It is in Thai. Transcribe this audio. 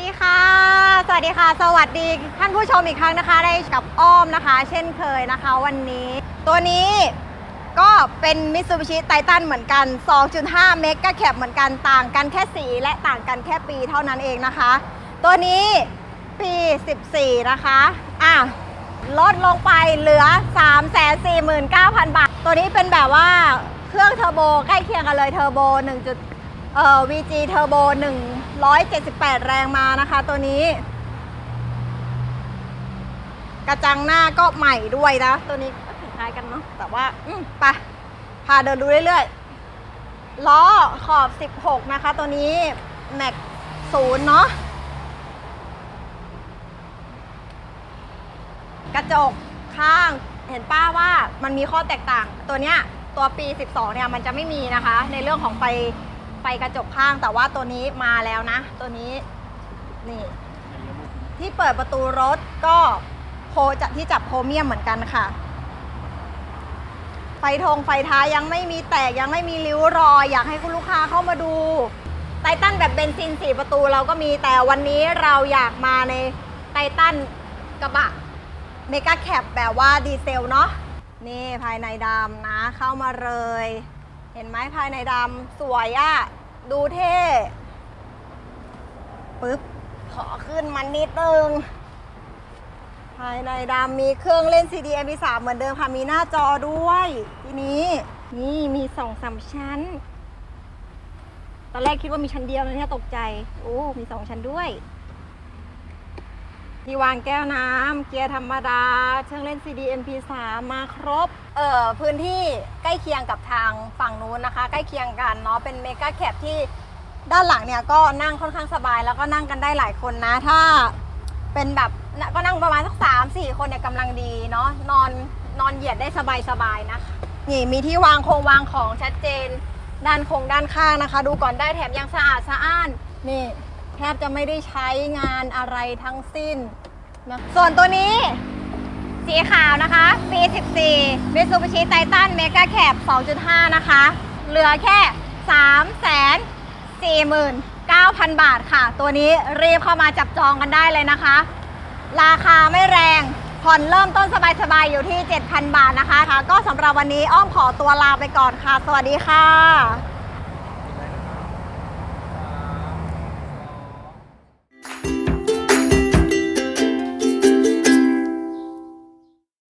ดีค่ะ สวัสดีค่ะ สวัสดีท่านผู้ชมอีกครั้งนะคะ ได้กับอ้อมนะคะ เช่นเคยนะคะวันนี้ ตัวนี้ก็เป็น Mitsubishi Titan เหมือนกัน 2.5 เมกะแคปเหมือนกันต่างกันแค่สีและต่างกันแค่ปีเท่านั้นเองนะคะ ตัวนี้ปี 14 นะคะอะลดลงไปเหลือ 349,000 บาท ตัวนี้เป็นแบบว่าเครื่องเทอร์โบใกล้เคียงกันเลยเทอร์โบ 1. เอ่อ VG เทอร์โบ178 แรงมานะคะตัวนี้ กระจังหน้าก็ใหม่ด้วยนะ ตัวนี้ก็คล้ายกันเนาะแต่ว่า อืมไปพาเดินดูเรื่อยๆ ล้อขอบ 16 นะคะ ตัวนี้แม็กศูนย์เนาะกระจกข้างเห็นป้าว่ามันมีข้อแตกต่าง ตัวเนี้ยตัวปี 12 เนี่ยมันจะไม่มีนะคะ ในเรื่องของไฟ ไฟกระจกข้างแต่ว่าตัวนี้มาแล้วนะ ตัวนี้นี่ที่เปิดประตูรถก็โพจะที่จับโพรเมียมเหมือนกันค่ะ ไฟทงไฟท้ายยังไม่มีแตกยังไม่มีริ้วรอย อยากให้คุณลูกค้าเข้ามาดูไททันแบบเบนซินสี่ประตูเราก็มีแต่วันนี้เราอยากมาในไททันกระบะเมกาแคปแบบว่าดีเซลเนาะนี่ภายในดำนะเข้ามาเลย เห็นไหมภายในดำสวยอะดูเท่ปึ๊บขอขึ้นมันนิดนึงภายในดำมีเครื่องเล่น CD MP3 เหมือนเดิมค่ะมีหน้าจอด้วย ทีนี้นี่มีสองสามชั้น ตอนแรกคิดว่ามีชั้นเดียวนะเนี่ยตกใจ โอ้ มีสองชั้นด้วย ที่วางแก้วน้ำเกียร์ธรรมดา เครื่องเล่น CD MP3 มาครบ เอ่อพื้นที่ใกล้เคียงกับทางฝั่งนู้นนะคะ ใกล้เคียงกันเนาะเป็นเมกะแคปที่ด้านหลังเนี่ยก็นั่งค่อนข้างสบาย แล้วก็นั่งกันได้หลายคนนะ ถ้าเป็นแบบก็นั่งประมาณสักสามสี่คนเนี่ยกำลังดีเนาะนอนนอนเหยียดได้สบายสบายๆนะคะนี่มีที่วางคงวางของชัดเจน ด้านคงด้านข้างนะคะ ดูก่อนได้แถมยังสะอาดสะอ้านนี่ แทบจะไม่ได้ใช้งานอะไรทั้งสิ้นนะส่วนตัวนี้ สีขาวนะคะปี14 Mitsubishi Titan Mega Cab 2.5 นะคะ เหลือแค่ 3 49,000 บาทค่ะ ตัวนี้รีบเข้ามาจับจองกันได้เลยนะคะ ราคาไม่แรงผ่อนเริ่มต้นสบายๆ อยู่ที่ 7,000 บาทนะคะค่ะก็สำหรับวันนี้อ้อมขอตัวลาไปก่อนค่ะ สวัสดีค่ะ